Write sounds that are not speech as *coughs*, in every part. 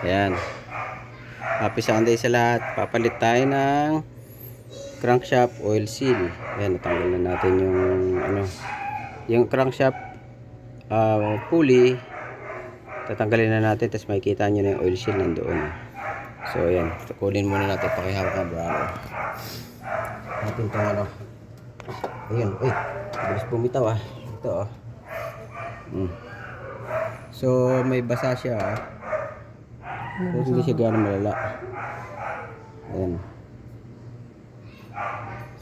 Ayan. Happy Sunday sa lahat. Papalit tayo ng crankshaft oil seal. Ayan, natanggal na natin yung ano, yung crankshaft uh, pulley. Tatanggalin na natin tapos makikita nyo na yung oil seal nandoon. So ayan, kunin muna natin pakihawak na bravo. Natin itong ano. Ayun, uy. Bilis bumitaw ah. Ito oh. Mm. So may basa siya ah. Pero hindi siya gano'ng malala. Ayan.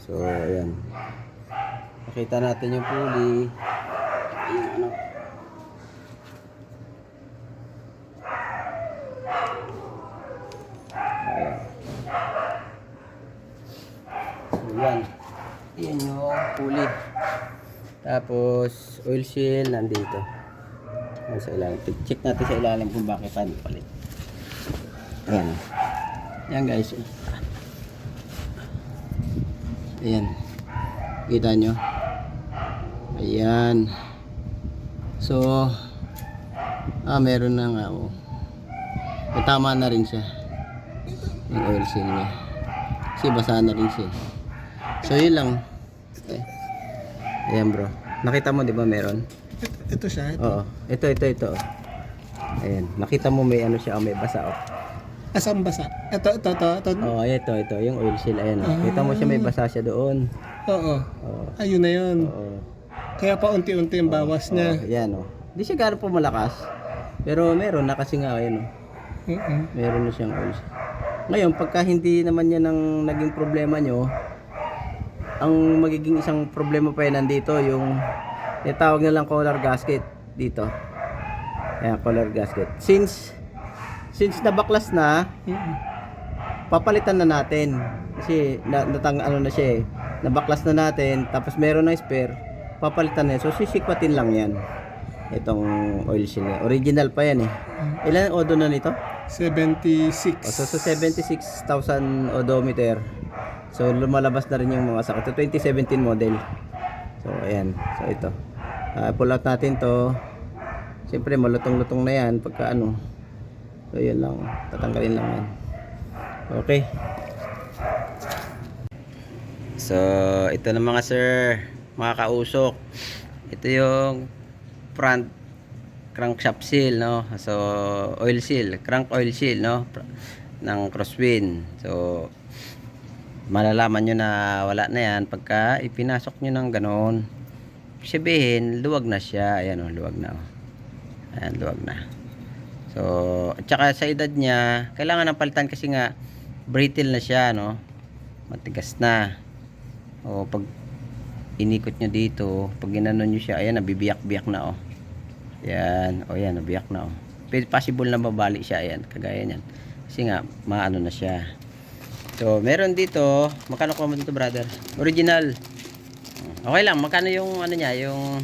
So, ayan. Nakita natin yung pulley. Yung ano. Ayan. So, yung pulley. Tapos, oil seal nandito. Ayan sa ilalim. Check natin sa ilalim kung bakit paano palit. Ayan. Ayan guys. Ayan. Kita nyo? Ayan. So, ah, meron na nga. Oh. Eh, tama na rin siya. Yung oil seal niya. Kasi basa na rin siya. So, yun lang. Okay. Ayan bro. Nakita mo di ba meron? Ito siya. Ito. Oo. Ito, ito, ito. Ayan. Nakita mo may ano siya, oh, may basa. Oh. Asang basa? Ito, ito, ito. ito. Oh, ito, ito, yung oil seal. Ayan, oh. Kita mo siya may basa siya doon. Oo. Oo. Ayun na yun. Oo. Kaya pa unti-unti yung bawas niya. Oh, yan, oh. Hindi siya gano'n po malakas. Pero meron na kasi nga, ayan, oh. Mm-mm. Meron na siyang oil seal. Ngayon, pagka hindi naman yan ang naging problema nyo, ang magiging isang problema pa yan nandito, yung itawag na lang collar gasket dito. Ayan, collar gasket. Since, since nabaklas na, papalitan na natin. Kasi na, natang ano na siya eh. Nabaklas na natin, tapos meron na spare, papalitan na yan. So sisikwatin lang yan. Itong oil seal niya. Original pa yan eh. Ilan ang odo na nito? 76. O, so, so 76,000 odometer. So lumalabas na rin yung mga sakit. Ito 2017 model. So ayan. So ito. Ah, pull out natin to. Siyempre malutong-lutong na yan pagka ano. So yun lang. Tatanggalin lang yan. Okay. So ito na mga sir. Mga kausok. Ito yung front crankshaft seal no so oil seal crank oil seal no ng crosswind so malalaman nyo na wala na yan pagka ipinasok nyo ng ganon sabihin luwag na siya ayan o luwag na o ayan luwag na so at saka sa edad niya kailangan ng palitan kasi nga brittle na siya no matigas na o pag inikot nyo dito pag ginanon nyo siya ayan nabibiyak-biyak na o yan, o yan, nabiyak na o. Pwede- Possible na babalik siya, ayan, kagaya niyan. Kasi nga, maano na siya. So, meron dito, magkano ko dito, brother? Original. Okay lang, magkano yung ano niya, yung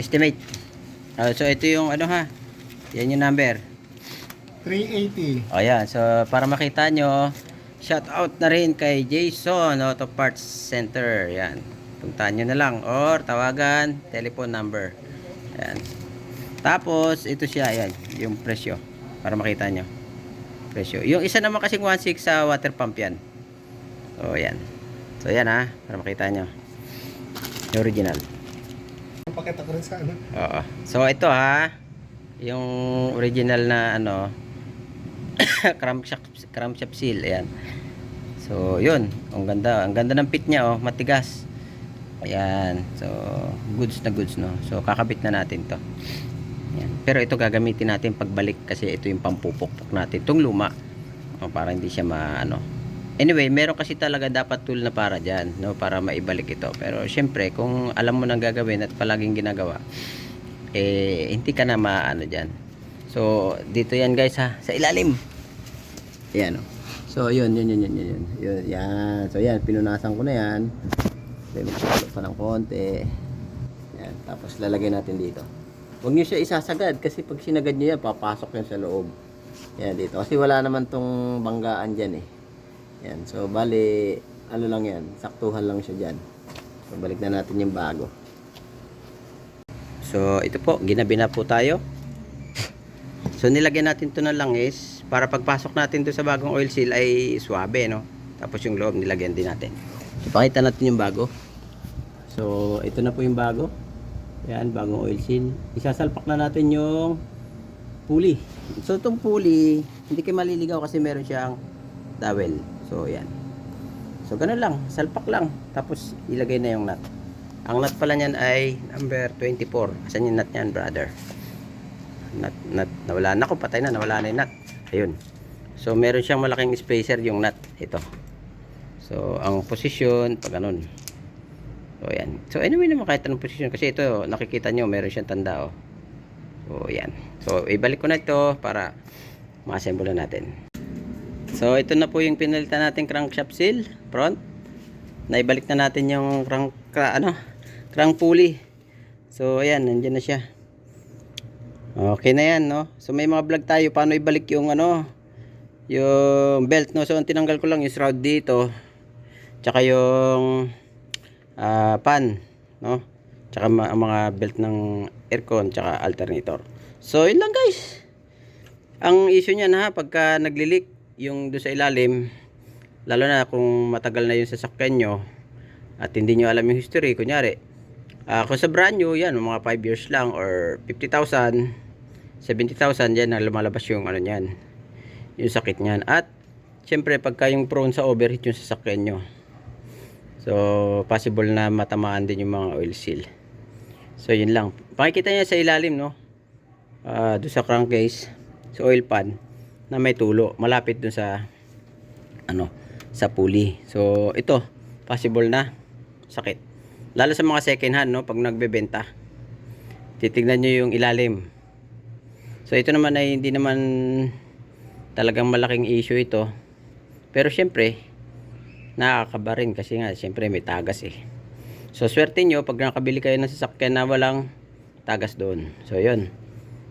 estimate. Ah, so, ito yung ano ha, yan yung number. 380. O yan, so para makita nyo, shout out na rin kay Jason Auto Parts Center. Yan. Puntahan nyo na lang or tawagan, telephone number. Yan. Tapos, ito siya, yan, yung presyo. Para makita nyo. Presyo. Yung isa naman kasing 1.6 sa water pump yan. So, yan. So, yan ha, para makita nyo. Yung original. Pakita ko rin sa ano. Oo. So ito ha, yung original na ano *coughs* crankshaft crankshaft seal, ayan. So, yun. Ang ganda. Ang ganda ng pit niya, oh. Matigas. Ayan. So, goods na goods, no? So, kakabit na natin to. Ayan. Pero ito gagamitin natin pagbalik kasi ito yung pampupukpok natin. Itong luma. Oh, para hindi siya maano. Anyway, meron kasi talaga dapat tool na para dyan, no? Para maibalik ito. Pero, syempre, kung alam mo nang gagawin at palaging ginagawa, eh, hindi ka na maano dyan. So, dito yan guys ha, sa ilalim. Ayan o. So, yun, yun, yun, yun, yun, yun, yun, yan. So, yan, pinunasan ko na yan. Magsulo pa ng konti. Yan, tapos lalagay natin dito. Huwag nyo siya isasagad kasi pag sinagad nyo yan, papasok yan sa loob. Yan, dito. Kasi wala naman tong banggaan dyan eh. Yan, so, bali, ano lang yan, saktuhan lang siya dyan. So, balik na natin yung bago. So, ito po, ginabi na po tayo. So nilagyan natin to ng langis para pagpasok natin to sa bagong oil seal ay swabe no. Tapos yung loob nilagyan din natin. So pakita natin yung bago. So ito na po yung bago. Yan, bagong oil seal. Isasalpak na natin yung pulley. So itong pulley, hindi kayo maliligaw kasi meron siyang dowel. So yan. So ganun lang, salpak lang. Tapos ilagay na yung nut. Ang nut pala niyan ay number 24. Asan yung nut niyan, brother? Nut, nut. Nawala na ko, patay na. Nawala na yung nut. Ayun. So meron siyang malaking spacer yung nut. Ito. So ang position, pag ganun. So yan. So anyway naman kahit anong position. Kasi ito, nakikita nyo, meron siyang tanda oh. So yan. So ibalik ko na ito para ma-assemble na natin. So ito na po yung pinalitan natin crankshaft seal front. Naibalik na natin yung crank cra- ano, crank pulley. So ayan, nandiyan na siya. Okay na yan, no? So may mga vlog tayo paano ibalik yung ano, yung belt, no? So ang tinanggal ko lang yung shroud dito. Tsaka yung ah, pan, no? Tsaka ma- mga belt ng aircon tsaka alternator. So yun lang guys. Ang issue niyan ha, pagka naglilik yung doon sa ilalim, lalo na kung matagal na yung sasakyan nyo at hindi nyo alam yung history, kunyari, ah kung sa brand new, yan, mga 5 years lang or 50,000, 70,000, yan na lumalabas yung ano niyan, yung sakit niyan. At, syempre, pagka yung prone sa overheat yung sasakyan nyo, so, possible na matamaan din yung mga oil seal. So, yun lang. Pakikita niya sa ilalim, no? Ah, doon sa crankcase, sa oil pan, na may tulo, malapit dun sa, ano, sa pulley. So, ito, possible na sakit. Lalo sa mga second hand, no, pag nagbebenta. Titignan nyo yung ilalim. So, ito naman ay hindi naman talagang malaking issue ito. Pero, syempre, nakakaba rin kasi nga, syempre, may tagas eh. So, swerte nyo pag nakabili kayo ng sasakyan na walang tagas doon. So, yun.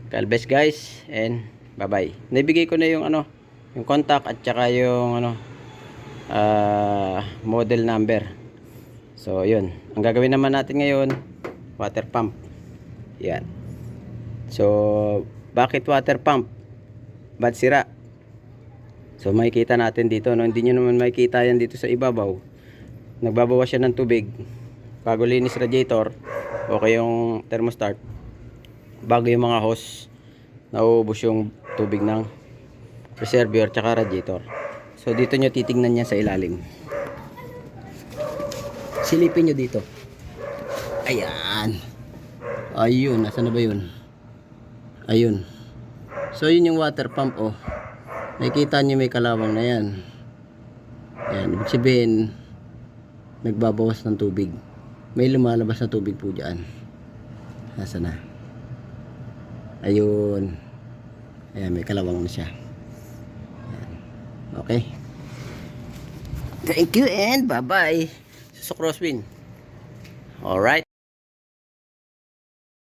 God bless guys and bye-bye. Naibigay ko na yung ano, yung contact at saka yung ano ah, model number. So, yun. Ang gagawin naman natin ngayon, water pump. Yan. So, bakit water pump? Ba't sira? So, makikita natin dito. No? Hindi nyo naman makikita yan dito sa ibabaw. Nagbabawas siya ng tubig. Bago linis radiator, okay yung thermostat. Bago yung mga hose, nauubos yung tubig ng reservoir tsaka radiator. So, dito nyo titingnan niya sa ilalim. Silipin nyo dito. Ayan. Ayun, nasa na ba yun? Ayun. So, yun yung water pump, oh. Nakikita nyo may kalawang na yan. Yan, ibig sabihin, nagbabawas ng tubig. May lumalabas na tubig po dyan. Nasa na? Ayun. Ayan, may kalawang na siya. Ayan. Okay. Thank you and bye-bye. Sa crosswind. Alright.